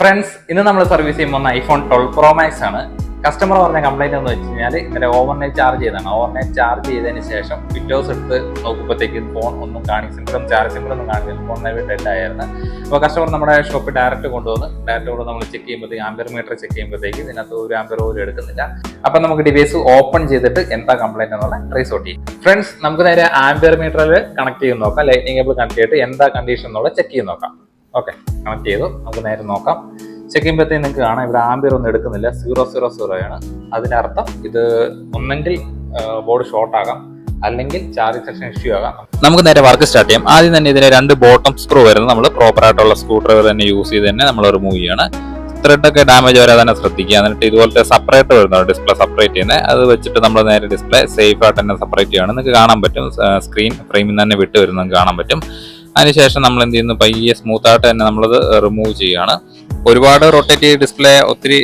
Friends ഇന്ന് നമ്മൾ service ചെയ്യുമ്പോൾ ഐഫോൺ ട്വൽവ് പ്രോ മാക്സ് ആണ്. കസ്റ്റമർ പറഞ്ഞ കംപ്ലൈന്റ് എന്ന് വെച്ച് കഴിഞ്ഞാൽ ഇന്നലെ ഓവർനൈറ്റ് ചാർജ് ചെയ്തതാണ് ഓവർനൈറ്റ് ചാർജ് ചെയ്തതിന് ശേഷം വിൻഡോസ് എടുത്ത് നോക്കുമ്പോഴത്തേക്കും ഫോൺ ഒന്നും കാണിക്കും സിമ്പിളും ചാർജ് സിമ്പിളൊന്നും കാണില്ല ഫോൺ ഡെഡ് ആയിരുന്നു. അപ്പോൾ കസ്റ്റമർ നമ്മുടെ ഷോപ്പിൽ ഡയറക്റ്റ് കൊണ്ടുവന്ന് ഡയറക്റ്റ് കൊണ്ട് നമ്മൾ ചെക്ക് ചെയ്യുമ്പോഴത്തേക്ക് ആംബർ മീറ്റർ ചെക്ക് ചെയ്യുമ്പോഴത്തേക്ക് ഇതിനകത്ത് ഒരു ആംബർ പോലും എടുക്കുന്നില്ല. അപ്പം നമുക്ക് ഡിവൈസ് ഓപ്പൺ ചെയ്തിട്ട് എന്താ കംപ്ലൈന്റ് എന്നുള്ള ട്രേസ് ചെയ്യും. ഫ്രണ്ട്സ് നമുക്ക് നേരെ ആംബർ മീറ്ററിൽ കണക്ട് ചെയ്ത് നോക്കാം. ലൈറ്റിംഗ് കേബിൾ കണക്ട് ചെയ്തിട്ട് എന്താ കണ്ടീഷൻ എന്നുള്ള ചെക്ക് ചെയ്ത് നോക്കാം. ഓക്കെ കണക്ട് ചെയ്തു. നമുക്ക് നേരെ നോക്കാം. ചെക്ക് ചെയ്യുമ്പോഴത്തേക്ക് നിങ്ങൾക്ക് കാണാം ഇവിടെ ആംബിയർ ഒന്നും എടുക്കുന്നില്ല. സീറോ സീറോ സീറോ ആണ്. അതിനർത്ഥം ഇത് ഒന്നെങ്കിൽ ബോർഡ് ഷോർട്ട് ആകാം. അല്ലെങ്കിൽ ചാർജ് സെക്ഷൻ ഇഷ്യൂ ആകാം. നമുക്ക് നേരെ വർക്ക് സ്റ്റാർട്ട് ചെയ്യാം. ആദ്യം തന്നെ ഇതിന് രണ്ട് ബോട്ടം സ്ക്രൂ വരുന്നത് നമ്മൾ പ്രോപ്പർ ആയിട്ടുള്ള സ്ക്രൂ ഡ്രൈവർ തന്നെ യൂസ് ചെയ്ത് തന്നെ നമ്മൾ റിമൂവ് ചെയ്യാണ്. ത്രെഡ് ഒക്കെ ഡാമേജ് വരാതെ തന്നെ ശ്രദ്ധിക്കുക. എന്നിട്ട് ഇതുപോലത്തെ സെപ്പറേറ്റ് വരുന്നുണ്ട് ഡിസ്പ്ലേ സെപ്പറേറ്റ് ചെയ്യുന്നത് അത് വെച്ചിട്ട് നമ്മൾ നേരെ ഡിസ്പ്ലേ സേഫ് ആയിട്ട് തന്നെ സെപ്പറേറ്റ് ചെയ്യണം നിങ്ങൾക്ക് കാണാൻ പറ്റും സ്ക്രീൻ ഫ്രെയിമിൽ തന്നെ വിട്ട് വരുന്നത് കാണാൻ പറ്റും. അതിനുശേഷം നമ്മൾ എന്ത് ചെയ്യുന്നു? പയ്യെ സ്മൂത്ത് ആയിട്ട് തന്നെ നമ്മളത് റിമൂവ് ചെയ്യുകയാണ്. ഒരുപാട് റൊട്ടേറ്റ് ചെയ്ത് ഡിസ്പ്ലേ ഒത്തിരി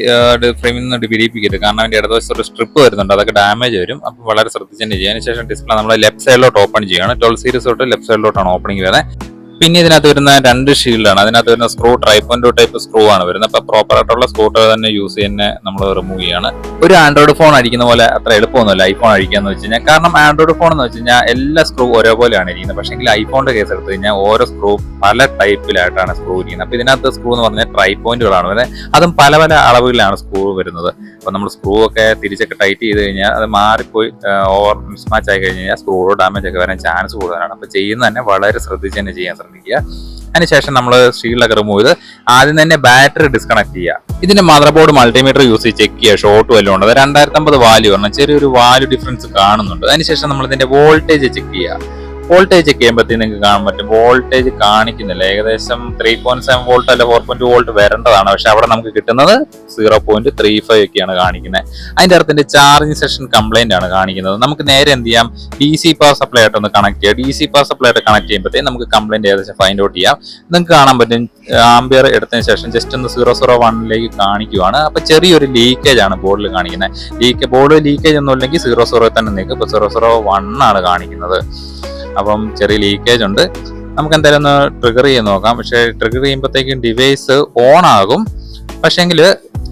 ഫ്രെയിമിൽ നിന്ന് വിരിപ്പിക്കരുത് കാരണം അതിന്റെ ഇടതുവശത്ത് ഒരു സ്ട്രിപ്പ് വരുന്നുണ്ട്. അതൊക്കെ ഡാമേജ് വരും. അപ്പോൾ വളരെ ശ്രദ്ധിച്ച് തന്നെ ചെയ്യുക അതിനുശേഷം ഡിസ്പ്ലേ നമ്മൾ ലെഫ്റ്റ് സൈഡിലോട്ട് ഓപ്പൺ ചെയ്യുകയാണ്. ട്വൽവ് സീരീസ് തൊട്ട് ലെഫ്റ്റ് സൈഡിലോട്ടാണ് ഓപ്പണിംഗ് വരുന്നത്. പിന്നെ ഇതിനകത്ത് വരുന്ന രണ്ട് ഷീൽഡാണ് അതിനകത്ത് വരുന്ന സ്ക്രൂ ട്രൈപ്പോൻഡോ ടൈപ്പ് സ്ക്രൂ ആണ് വരുന്നത്. അപ്പൊ പ്രോപ്പർ ആയിട്ടുള്ള സ്ക്രൂ തന്നെ യൂസ് ചെയ്യുന്ന നമ്മൾ റിമൂവ് ചെയ്യാണ്. ഒരു ആൻഡ്രോയിഡ് ഫോൺ അടിക്കുന്ന പോലെ അത്ര എളുപ്പമൊന്നുമില്ല. ഐഫോൺ അടിക്കാന്ന് വെച്ച് കഴിഞ്ഞാൽ കാരണം ആൻഡ്രോയിഡ് ഫോൺ എന്ന് വെച്ച് കഴിഞ്ഞാൽ എല്ലാ സ്ക്രൂ ഒരേപോലെയാണ് ഇരിക്കുന്നത്. പക്ഷേ ഐഫോണിന്റെ കേസ് എടുത്തു കഴിഞ്ഞാൽ ഓരോ സ്ക്രൂ പല ടൈപ്പിലായിട്ടാണ് സ്ക്രൂ ഇരിക്കുന്നത്. അപ്പൊ ഇതിനകത്ത് സ്ക്രൂ എന്ന് പറഞ്ഞാൽ ട്രൈ പോയിന്റുകളാണ് വരുന്നത്. അതും പല പല അളവുകളിലാണ് സ്ക്രൂ വരുന്നത്. അപ്പൊ നമ്മൾ സ്ക്രൂ ഒക്കെ തിരിച്ചൊക്കെ ടൈറ്റ് ചെയ്ത് കഴിഞ്ഞാൽ അത് മാറിപ്പോയി ഓവർ മിസ്മാച്ച് ആയി കഴിഞ്ഞ് കഴിഞ്ഞാൽ സ്ക്രൂ ഡാമേജ് ഒക്കെ വരാൻ ചാൻസ് കൂടുതലാണ്. അപ്പൊ ചെയ്യുന്ന തന്നെ വളരെ ശ്രദ്ധിച്ച് തന്നെ ചെയ്യാൻ ശ്രമിക്കുക അതിനുശേഷം നമ്മൾ സ്റ്റീലൊക്കെ റിമൂവ് ചെയ്ത് ആദ്യം തന്നെ ബാറ്ററി ഡിസ്കണക്ട് ചെയ്യുക ഇതിന്റെ മദർ ബോർഡ് മൾട്ടിമീറ്റർ യൂസ് ചെയ്ത് ചെക്ക് ചെയ്യുക ഷോർട്ട് വല്ലതും ഉണ്ട് രണ്ടായിരത്തി അമ്പത് വാല്യൂ പറഞ്ഞാൽ ചെറിയൊരു വാല്യൂ ഡിഫറൻസ് കാണുന്നുണ്ട്. അതിനുശേഷം നമ്മൾ ഇതിന്റെ വോൾട്ടേജ് ചെക്ക് ചെയ്യുക വോൾട്ടേജ് ഒക്കെ ചെയ്യുമ്പോഴത്തേക്ക് നിങ്ങൾക്ക് കാണാൻ പറ്റും. വോൾട്ടേജ് കാണിക്കുന്നില്ല. ഏകദേശം ത്രീ പോയിന്റ് സെവൻ വോൾട്ട് അല്ല ഫോർ പോയിന്റ് വോൾട്ട് വരേണ്ടതാണ്. പക്ഷെ അവിടെ നമുക്ക് കിട്ടുന്നത് സീറോ പോയിന്റ് ത്രീ ഫൈവ് ഒക്കെയാണ് കാണിക്കുന്നത് അതിന്റെ അർത്ഥത്തിന്റെ ചാർജിങ് സെഷൻ കംപ്ലൈന്റ് ആണ് കാണിക്കുന്നത്. നമുക്ക് നേരെ എന്ത് ചെയ്യാം? ഡി സി പവർ സപ്ലൈ ആയിട്ട് ഒന്ന് കണക്ട് ചെയ്യാം. ഡി സി പവർ സപ്ലൈ ആയിട്ട് കണക്ട് ചെയ്യുമ്പോഴത്തേക്ക് നമുക്ക് കംപ്ലൈന്റ് ഏകദേശം ഫൈൻഡ് ഔട്ട് ചെയ്യാം. നിങ്ങൾക്ക് കാണാൻ പറ്റും ആംബിയർ എടുത്തതിന് ശേഷം ജസ്റ്റ് ഒന്ന് സീറോ സീറോ വണ്ണിലേക്ക് കാണിക്കുവാണ്. അപ്പൊ ചെറിയൊരു ലീക്കേജ് ആണ് ബോർഡിൽ കാണിക്കുന്നത് ലീക്ക് ബോർഡ് ലീക്കേജ് ഒന്നും ഇല്ലെങ്കിൽ സീറോ സീറോ തന്നെ നിൽക്കും. ഇപ്പൊ സീറോ സീറോ വൺ ആണ് കാണിക്കുന്നത്. അപ്പം ചെറിയ ലീക്കേജ് ഉണ്ട്. നമുക്ക് എന്തായാലും ഒന്ന് ട്രിഗർ ചെയ്ത് നോക്കാം. പക്ഷേ ട്രിഗർ ചെയ്യുമ്പോഴത്തേക്കും ഡിവൈസ് ഓൺ ആകും. പക്ഷേങ്കിൽ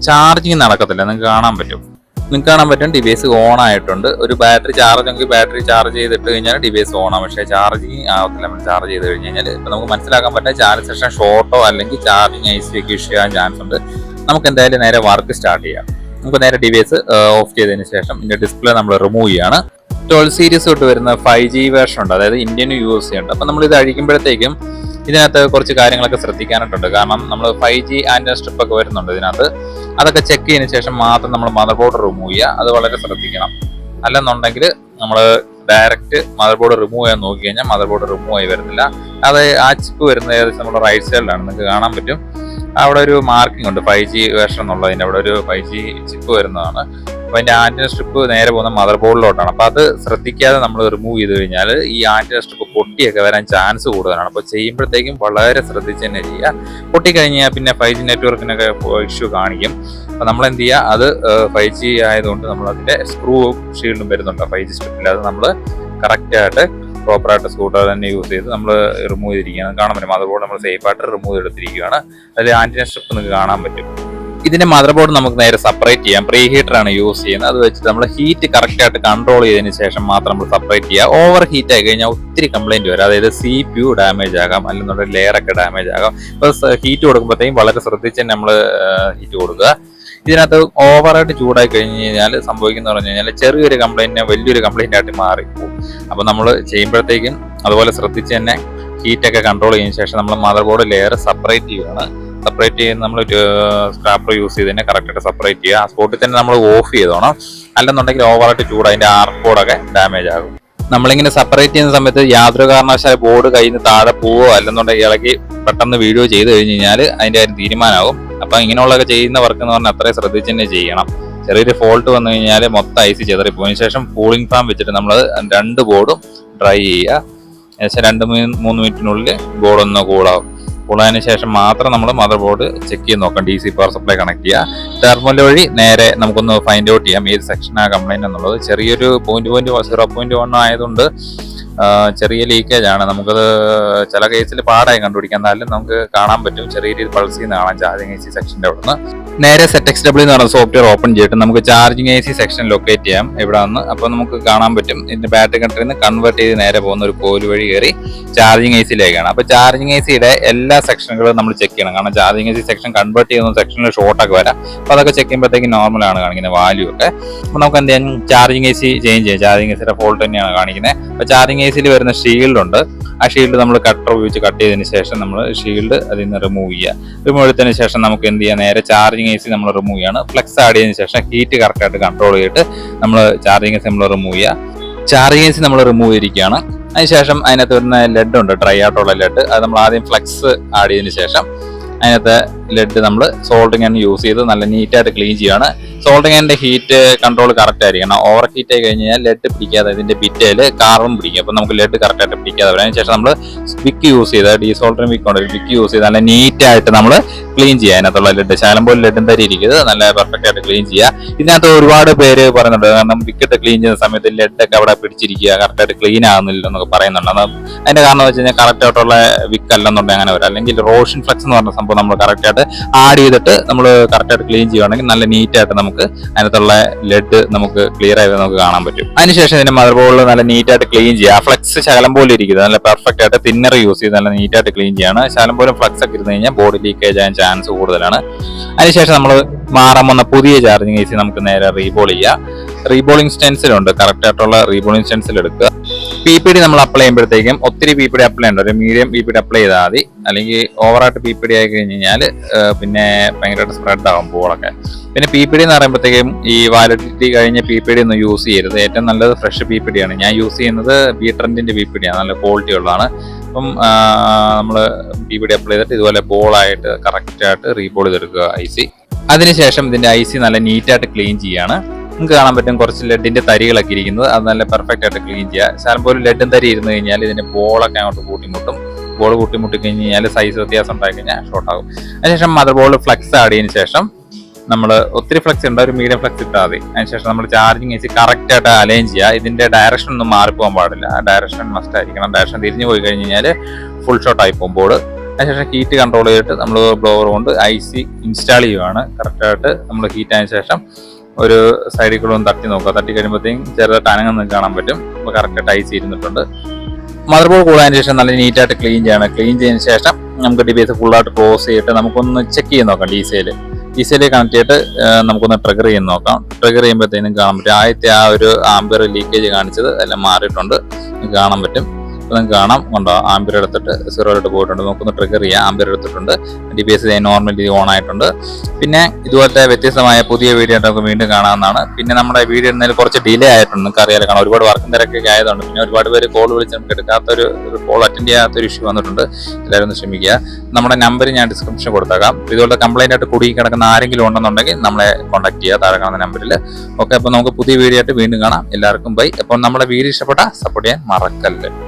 ചാർജിങ് നടക്കത്തില്ല. നിങ്ങൾക്ക് കാണാൻ പറ്റും. നിങ്ങൾക്ക് കാണാൻ പറ്റും ഡിവൈസ് ഓൺ ആയിട്ടുണ്ട്. ഒരു ബാറ്ററി ചാർജ് എങ്കിൽ ബാറ്ററി ചാർജ് ചെയ്തിട്ട് കഴിഞ്ഞാൽ ഡിവൈസ് ഓൺ ആവും പക്ഷേ ചാർജിങ് ആവത്തില്ല. ചാർജ് ചെയ്ത് കഴിഞ്ഞ് കഴിഞ്ഞാൽ ഇപ്പം നമുക്ക് മനസ്സിലാക്കാൻ പറ്റുന്ന ചാർജ് സെഷൻ ഷോർട്ടോ അല്ലെങ്കിൽ ചാർജിങ് ഐ സി ഒക്കെ ഇഷ്യൂ ചാൻസ് ഉണ്ട്. നമുക്ക് എന്തായാലും നേരെ വർക്ക് സ്റ്റാർട്ട് ചെയ്യാം. നമുക്ക് നേരെ ഡിവൈസ് ഓഫ് ചെയ്തതിന് ശേഷം ഇതിന്റെ ഡിസ്പ്ലേ നമ്മൾ റിമൂവ് ചെയ്യാണ്. ട്വൽവ് സീരീസ് തൊട്ട് വരുന്ന ഫൈവ് ജി വേർഷൻ ഉണ്ട്. അതായത് ഇന്ത്യൻ യു എസ് ഉണ്ട്. അപ്പം നമ്മൾ ഇത് അഴിക്കുമ്പോഴത്തേക്കും ഇതിനകത്ത് കുറച്ച് കാര്യങ്ങളൊക്കെ ശ്രദ്ധിക്കാനായിട്ടുണ്ട് കാരണം നമ്മൾ ഫൈവ് ജി ആൻഡ് സ്ട്രിപ്പ് ഒക്കെ വരുന്നുണ്ട് ഇതിനകത്ത്. അതൊക്കെ ചെക്ക് ചെയ്തതിന് ശേഷം മാത്രം നമ്മൾ മദർ ബോർഡ് റിമൂവ് ചെയ്യുക. അത് വളരെ ശ്രദ്ധിക്കണം. അല്ലെന്നുണ്ടെങ്കിൽ നമ്മൾ ഡയറക്റ്റ് മദർ ബോർഡ് റിമൂവ് ചെയ്യാൻ നോക്കി കഴിഞ്ഞാൽ മദർ ബോർഡ് റിമൂവ് ആയി വരുന്നില്ല. അത് ആ ചിപ്പ് വരുന്ന ഏകദേശം നമ്മുടെ റൈറ്റ് സൈഡിലാണ് നിങ്ങൾക്ക് കാണാൻ പറ്റും. അവിടെ ഒരു മാർക്കിംഗ് ഉണ്ട്. ഫൈവ് ജി വേർഷൻ എന്നുള്ളതിന്റെ അവിടെ ഒരു ഫൈവ് ജി ചിപ്പ് വരുന്നതാണ്. അപ്പൊ അതിന്റെ ആന്റിന സ്ട്രിപ്പ് നേരെ പോകുന്ന മദർ ബോർഡിലോട്ടാണ് അപ്പോൾ അത് ശ്രദ്ധിക്കാതെ നമ്മൾ റിമൂവ് ചെയ്ത് കഴിഞ്ഞാൽ ഈ ആന്റിന സ്ട്രിപ്പ് പൊട്ടിയൊക്കെ വരാൻ ചാൻസ് കൂടുതലാണ്. അപ്പോൾ ചെയ്യുമ്പോഴത്തേക്കും വളരെ ശ്രദ്ധിച്ച് തന്നെ ചെയ്യുക. പൊട്ടിക്കഴിഞ്ഞാൽ പിന്നെ ഫൈവ് ജി നെറ്റ്വർക്കിനൊക്കെ ഇഷ്യൂ കാണിക്കും. അപ്പോൾ നമ്മൾ എന്ത് ചെയ്യുക? അത് ഫൈവ് ജി ആയതുകൊണ്ട് നമ്മൾ സ്ക്രൂ ഷീൽഡും വരുന്നുണ്ട്. ഫൈവ് ജി സ്ട്രിപ്പിൽ അത് നമ്മൾ കറക്റ്റായിട്ട് പ്രോപ്പറായിട്ട് സ്കൂട്ടർ തന്നെ യൂസ് ചെയ്ത് നമ്മൾ റിമൂവ് ചെയ്തിരിക്കുകയാണ്. കാണാൻ പറ്റും. അതുപോലെ നമ്മൾ സേഫായിട്ട് റിമൂവ് ചെയ്തെടുത്തിരിക്കുകയാണ്. അതിൽ ആന്റിന സ്ട്രിപ്പ് നിങ്ങൾക്ക് കാണാൻ പറ്റും. ഇതിന്റെ മദർ ബോർഡ് നമുക്ക് നേരെ സെപ്പറേറ്റ് ചെയ്യാം. പ്രീ ആണ് യൂസ് ചെയ്യുന്നത്. അത് വെച്ചിട്ട് നമ്മൾ ഹീറ്റ് കറക്റ്റ് ആയിട്ട് കൺട്രോൾ ചെയ്തതിന് ശേഷം മാത്രം നമ്മൾ സെപ്പറേറ്റ് ചെയ്യുക. ഓവർ ഹീറ്റ് ആയി കഴിഞ്ഞാൽ ഒത്തിരി കംപ്ലൈന്റ് വരും. അതായത് സി പി യു ഡാമേജ് ആകാം. അല്ലെന്നുണ്ടെങ്കിൽ ലെയർ ഒക്കെ ഡാമേജ് ആകാം. അപ്പോൾ ഹീറ്റ് കൊടുക്കുമ്പോഴത്തേക്കും വളരെ ശ്രദ്ധിച്ച് നമ്മൾ ഹീറ്റ് കൊടുക്കുക. ഇതിനകത്ത് ഓവറായിട്ട് ചൂടായി കഴിഞ്ഞ് കഴിഞ്ഞാൽ സംഭവിക്കുന്ന പറഞ്ഞു കഴിഞ്ഞാൽ ചെറിയൊരു കംപ്ലൈന്റിനെ വലിയൊരു കംപ്ലൈന്റ് ആയിട്ട് മാറിപ്പോകും അപ്പോൾ നമ്മൾ ചെയ്യുമ്പോഴത്തേക്കും അതുപോലെ ശ്രദ്ധിച്ച് തന്നെ ഹീറ്റൊക്കെ കൺട്രോൾ ചെയ്യുന്ന ശേഷം നമ്മൾ മദർ ബോർഡ് ലെയർ സെപ്പറേറ്റ് ചെയ്യുകയാണ് സെപ്പറേറ്റ് ചെയ്യുന്ന നമ്മൾ സ്ക്രാപ്പർ യൂസ് ചെയ്ത് തന്നെ കറക്റ്റായിട്ട് സെപ്പറേറ്റ് ചെയ്യുക. ആ സ്പോട്ടിൽ തന്നെ നമ്മൾ ഓഫ് ചെയ്തോണം. അല്ലെന്നുണ്ടെങ്കിൽ ഓവറായിട്ട് ചൂട് അതിന്റെ ആർക്കോടൊക്കെ ഡാമേജ് ആകും. നമ്മളിങ്ങനെ സെപ്പറേറ്റ് ചെയ്യുന്ന സമയത്ത് യാതൊരു കാരണവശാലും ബോർഡ് നിന്ന് താഴെ പോവോ അല്ലെന്നുണ്ടെങ്കിൽ ഇളകി പെട്ടെന്ന് വീഡിയോ ചെയ്ത് കഴിഞ്ഞ് കഴിഞ്ഞാൽ അതിന്റെ കാര്യം തീരുമാനമാകും. അപ്പം ഇങ്ങനെയുള്ളതൊക്കെ ചെയ്യുന്ന വർക്ക് എന്ന് പറഞ്ഞാൽ അത്രയും ശ്രദ്ധിച്ച് തന്നെ ചെയ്യണം. ചെറിയൊരു ഫോൾട്ട് വന്നു കഴിഞ്ഞാൽ മൊത്തം ഐസ് ചെതറിപ്പോയതിനു ശേഷം കൂളിംഗ് ഫാം വെച്ചിട്ട് നമ്മൾ രണ്ട് ബോർഡും ഡ്രൈ ചെയ്യുക. ഏകദേശം രണ്ട് മൂന്ന് മിനിറ്റിനുള്ളിൽ ബോർഡൊന്ന് കൂളാവും കൂളായതിനു ശേഷം മാത്രം നമ്മൾ മദർ ബോർഡ് ചെക്ക് ചെയ്ത് നോക്കാം. D C power supply connect ചെയ്യുക ടെർമൽ വഴി നേരെ നമുക്കൊന്ന് ഫൈൻഡ് ഔട്ട് ചെയ്യാം. ഏത് സെക്ഷനാണ് കംപ്ലൈന്റ് എന്നുള്ളത്. ചെറിയൊരു point point zero point one ആയതുകൊണ്ട് ചെറിയ ലീക്കേജ് ആണ്. നമുക്കത് ചില കേസിൽ പാടായി കണ്ടുപിടിക്കാൻ. എന്നാലും നമുക്ക് കാണാൻ പറ്റും. ചെറിയ രീതിയിൽ പൾസിൽ നിന്ന് കാണാം. ചാർജിങ് എ സി സെക്ഷന്റെ അവിടെ നിന്ന് നേരെ സെറ്റ് എക്സ് ഡബ്ല്യൂ എന്ന് പറഞ്ഞ സോഫ്റ്റ്വെയർ ഓപ്പൺ ചെയ്തിട്ട് നമുക്ക് charging A C section locate ചെയ്യാം. ഇവിടെ നിന്ന് അപ്പോൾ നമുക്ക് കാണാൻ പറ്റും. ഇതിന്റെ ബാറ്ററി കണ്ടറിൽ നിന്ന് കൺവേർട്ട് ചെയ്ത് നേരെ പോകുന്ന ഒരു കോൽ വഴി കയറി ചാർജിങ് എ സിയിലേക്കാണ് അപ്പോൾ ചാർജിങ് എ സിയുടെ എല്ലാ സെക്ഷനുകളും നമ്മൾ ചെക്ക് ചെയ്യണം. കാരണം charging A C section convert ചെയ്യുന്ന സെക്ഷനിൽ ഷോർട്ടൊക്കെ വരാം. അപ്പോൾ അതൊക്കെ ചെക്ക് ചെയ്യുമ്പോഴത്തേക്ക് നോർമലാണ് കാണിക്കുന്നത് വാല്യൂ ഒക്കെ. അപ്പോൾ നമുക്ക് എന്ത് ചെയ്യാൻ ചാർജിങ് എ സി ചേഞ്ച് ചെയ്യാം. ചാർജിങ് എ സിയുടെ ഫോൾട്ട് തന്നെയാണ് കാണിക്കുന്നത് അപ്പോൾ ചാർജിങ് എ വരുന്ന ഷീൽഡ് ഉണ്ട്. ആ ഷീൽഡ് നമ്മൾ കട്ടർ ഉപയോഗിച്ച് കട്ട് ചെയ്തതിന് ശേഷം നമ്മൾ ഷീൽഡ് അതിൽ നിന്ന് റിമൂവ് ചെയ്യുക. റിമൂവ് എടുത്തതിന് ശേഷം നമുക്ക് എന്ത് ചെയ്യാം? നേരെ ചാർജിങ് എ സി നമ്മൾ റിമൂവ് ചെയ്യാണ്. ഫ്ലെക്സ് ആഡ് ചെയ്തതിന് ശേഷം ഹീറ്റ് കറക്റ്റായിട്ട് കൺട്രോൾ ചെയ്തിട്ട് നമ്മൾ ചാർജിങ് എ സി നമ്മൾ റിമൂവ് ചെയ്യുക. ചാർജിങ് എ സി നമ്മൾ റിമൂവ് ചെയ്തിരിക്കുകയാണ് അതിനുശേഷം അതിനകത്ത് വരുന്ന ലെഡ് ഉണ്ട്. ഡ്രൈ ആയിട്ടുള്ള ലെഡ് അത് നമ്മൾ ആദ്യം ഫ്ലെക്സ് ആഡ് ചെയ്തതിന് ശേഷം അതിനകത്ത് ലെഡ് നമ്മൾ സോൾഡിങ് ആണ് യൂസ് ചെയ്ത് നല്ല നീറ്റായിട്ട് ക്ലീൻ ചെയ്യുകയാണ്. Soldering and heat control correct ആയിരിക്കണം. ഓവർ ഹീറ്റ് ആയി കഴിഞ്ഞ് കഴിഞ്ഞാൽ ലെഡ് പിടിക്കാതെ ഇതിന്റെ ബിറ്റയിൽ കാർബൺ പിടിക്കും. അപ്പോൾ നമുക്ക് ലെഡ് കറക്റ്റായിട്ട് പിടിക്കാതെ വരും. അതിനുശേഷം നമ്മൾ വിക്ക് യൂസ് ചെയ്ത് ഡീസോൾഡറിങ് വിക്ക് ഉണ്ട് വിക്ക് യൂസ് ചെയ്ത് നല്ല നീറ്റായിട്ട് നമ്മൾ ക്ലീൻ ചെയ്യുക. അതിനകത്തുള്ള ലെഡ് ശാലം പോലെ ലെഡും തരി ഇരിക്കുന്നത്. നല്ല പെർഫെക്റ്റ് ആയിട്ട് ക്ലീൻ ചെയ്യുക. ഇതിനകത്ത് ഒരുപാട് പേര് പറയുന്നുണ്ട് കാരണം വിക്കറ്റ് ക്ലീൻ ചെയ്യുന്ന സമയത്ത് ലെഡൊക്കെ അവിടെ പിടിച്ചിരിക്കുക കറക്റ്റായിട്ട് ക്ലീൻ ആകുന്നില്ല എന്നൊക്കെ പറയുന്നുണ്ട്. അത് അതിന്റെ കാരണം വെച്ച് കഴിഞ്ഞാൽ കറക്റ്റായിട്ടുള്ള വിക്ക് അല്ലെന്നുണ്ടെങ്കിൽ അങ്ങനെ വരും. അല്ലെങ്കിൽ റോഷൻ ഫ്ലക്സ് എന്ന് പറഞ്ഞ സംഭവം നമ്മൾ കറക്റ്റ് ആയിട്ട് ആഡ് ചെയ്തിട്ട് നമ്മൾ കറക്റ്റായിട്ട് ക്ലീൻ ചെയ്യുകയാണെങ്കിൽ നല്ല നീറ്റായിട്ട് നമുക്ക് അതിനകത്തുള്ള ലെഡ് നമുക്ക് ക്ലിയർ ആയി നമുക്ക് കാണാൻ പറ്റും. അതിനുശേഷം ഇതിന്റെ മദർ ബോർഡിൽ നല്ല നീറ്റായിട്ട് ക്ലീൻ ചെയ്യുക. ഫ്ലക്സ് ശകലം പോലെ ഇരിക്കുന്നത് നല്ല പെർഫെക്റ്റ് ആയിട്ട് തിന്നർ യൂസ് ചെയ്ത് നല്ല നീറ്റായിട്ട് ക്ലീൻ ചെയ്യാണ് ശകലം പോലും ഫ്ലക്സ് ഒക്കെ ഇരുന്ന് കഴിഞ്ഞാൽ ബോഡി ലീക്കേജ് ആകാൻ ചാൻസ് കൂടുതലാണ്. അതിനുശേഷം നമ്മൾ മാറാൻ വന്ന പുതിയ ചാർജിങ് എ നമുക്ക് നേരെ റീബോൾ ചെയ്യുക റീബോളിംഗ് സ്റ്റെൻസിലുണ്ട് കറക്റ്റ് ആയിട്ടുള്ള റീബോളിംഗ് സ്റ്റെൻസിൽ എടുക്കുക. പി പി ഡി നമ്മൾ അപ്ലൈ ചെയ്യുമ്പോഴത്തേക്കും ഒത്തിരി പി പി ഡി അപ്ലൈ ഉണ്ട്. ഒരു medium P P D apply ചെയ്താൽ മതി. അല്ലെങ്കിൽ ഓവറായിട്ട് പി പി ഡി ആയി കഴിഞ്ഞ് കഴിഞ്ഞാൽ പിന്നെ ഭയങ്കരമായിട്ട് സ്പ്രെഡ് ആകും പൂളൊക്കെ പിന്നെ പി പി ഡി എന്ന് പറയുമ്പോഴത്തേക്കും ഈ വാലിഡിറ്റി കഴിഞ്ഞ് പി പി ഡി ഒന്നും യൂസ് ചെയ്യരുത്. ഏറ്റവും നല്ലത് ഫ്രഷ് പി പി ഡി ആണ്. ഞാൻ യൂസ് ചെയ്യുന്നത് ബി ട്രെൻഡിന്റെ പി പി ഡി ആണ്. നല്ല ക്വാളിറ്റി ഉള്ളതാണ്. അപ്പം നമ്മൾ പി പി ഡി അപ്ലൈ ചെയ്തിട്ട് ഇതുപോലെ ബോളായിട്ട് കറക്റ്റായിട്ട് റീബോൾ ചെയ്തെടുക്കുക ഐ സി അതിനുശേഷം ഇതിന്റെ ഐ സി നല്ല നീറ്റായിട്ട് ക്ലീൻ ചെയ്യാണ്. നിങ്ങൾക്ക് കാണാൻ പറ്റും കുറച്ച് ലെഡിന്റെ തരികളൊക്കെ ഇരിക്കുന്നത്. അത് നല്ല പെർഫെക്റ്റ് ആയിട്ട് ക്ലീൻ ചെയ്യുക ശാലം പോലും ലെഡും തരി ഇരുന്ന് കഴിഞ്ഞാൽ ഇതിന്റെ ബോളൊക്കെ അങ്ങോട്ട് കൂട്ടിമുട്ടും. ബോൾ കൂട്ടിമുട്ടി കഴിഞ്ഞ് കഴിഞ്ഞാൽ സൈസ് വ്യത്യാസം ഉണ്ടായി കഴിഞ്ഞാൽ ഷോർട്ട് ആകും. അതിനുശേഷം മദർ ബോൾ ഫ്ലക്സ് ആഡ് ചെയ്തതിന് ശേഷം നമ്മൾ ഒത്തിരി ഫ്ലക്സ് ഉണ്ട്. ഒരു മീഡിയം ഫ്ലക്സ് ഇട്ടാൽ മതി. അതിനുശേഷം നമ്മൾ ചാർജിങ് വെച്ച് കറക്റ്റ് ആയിട്ട് അലൈൻ ചെയ്യുക. ഇതിന്റെ ഡയറക്ഷൻ ഒന്നും മാറിപ്പോകാൻ പാടില്ല. ഡയറക്ഷൻ മസ്റ്റ് ആയിരിക്കണം. ഡയറക്ഷൻ തിരിഞ്ഞു പോയി കഴിഞ്ഞ് കഴിഞ്ഞാൽ ഫുൾ ഷോട്ട് ആയി പോകും ബോർഡ് അതിനുശേഷം ഹീറ്റ് കൺട്രോൾ ചെയ്തിട്ട് നമ്മൾ ബ്ലോവർ കൊണ്ട് ഐ സി ഇൻസ്റ്റാൾ ചെയ്യുവാണ്. കറക്റ്റായിട്ട് നമ്മൾ ഹീറ്റ് ആയതിനു ശേഷം ഒരു സൈഡിൽ കൂടെ ഒന്ന് തട്ടി നോക്കുക. തട്ടി കഴിയുമ്പോഴത്തേക്കും ചെറുതായിട്ട് അനങ്ങുന്ന കാണാൻ പറ്റും. അപ്പോൾ കറക്റ്റ് ടൈസ് ഇരുന്നിട്ടുണ്ട്. മദർ ബോർഡ് കൂടാതിന് ശേഷം നല്ല നീറ്റായിട്ട് ക്ലീൻ ചെയ്യണം. ക്ലീൻ ചെയ്തതിന് ശേഷം നമുക്ക് ഡിവൈസ് ഫുള്ളായിട്ട് ക്ലോസ് ചെയ്തിട്ട് നമുക്കൊന്ന് ചെക്ക് ചെയ്ത് നോക്കാം ഡി സിയിൽ ഡി സിയിൽ കണക്ട് ചെയ്തിട്ട് നമുക്കൊന്ന് ട്രിഗർ ചെയ്ത് നോക്കാം. ട്രിഗർ ചെയ്യുമ്പോഴത്തേനും കാണാൻ പറ്റും. ആദ്യത്തെ ആ ഒരു ആംബിയർ ലീക്കേജ് കാണിച്ചത് എല്ലാം മാറിയിട്ടുണ്ട്. കാണാൻ പറ്റും. നിങ്ങൾക്ക് കാണാം. കൊണ്ടോ ആംബിയർ എടുത്തിട്ട് സീറോയിലോട്ട് പോയിട്ടുണ്ട്. നമുക്കൊന്ന് ട്രിഗർ ചെയ്യാം. ആംബിയർ എടുത്തിട്ടുണ്ട്. D B S normally on ആയിട്ടുണ്ട്. പിന്നെ ഇതുപോലത്തെ വ്യത്യസ്തമായ പുതിയ വീഡിയോ നമുക്ക് വീണ്ടും കാണാവുന്നതാണ്. പിന്നെ നമ്മുടെ വീഡിയോ ഇടുന്നതിൽ കുറച്ച് ഡിലേ ആയിട്ടുണ്ട്. നിങ്ങൾക്ക് അറിയാലോ കാരണം ഒരുപാട് വർക്കും തിരക്കൊക്കെ ആയതുകൊണ്ട് പിന്നെ ഒരുപാട് പേര് കോൾ വിളിച്ച് നമുക്ക് എടുക്കാത്ത ഒരു കോൾ അറ്റൻഡ് ചെയ്യാത്ത ഒരു ഇഷ്യൂ വന്നിട്ടുണ്ട്. എല്ലാവരും ഒന്ന് ക്ഷമിക്കുക. നമ്മുടെ നമ്പർ ഞാൻ ഡിസ്ക്രിപ്ഷൻ കൊടുത്തേക്കാം. ഇതുപോലത്തെ കംപ്ലൈന്റ് ആയിട്ട് കുടുങ്ങി കിടക്കുന്ന ആരെങ്കിലും ഉണ്ടെന്നുണ്ടെങ്കിൽ നമ്മളെ കോൺടാക്ട് ചെയ്യുക താഴെ കാണുന്ന നമ്പറിൽ ഓക്കെ അപ്പോൾ നമുക്ക് പുതിയ വീഡിയോ ആയിട്ട് വീണ്ടും കാണാം. എല്ലാവർക്കും ബൈ അപ്പോൾ നമ്മുടെ വീഡിയോ ഇഷ്ടപ്പെട്ട സപ്പോർട്ട് ചെയ്യാൻ മറക്കല്ലേ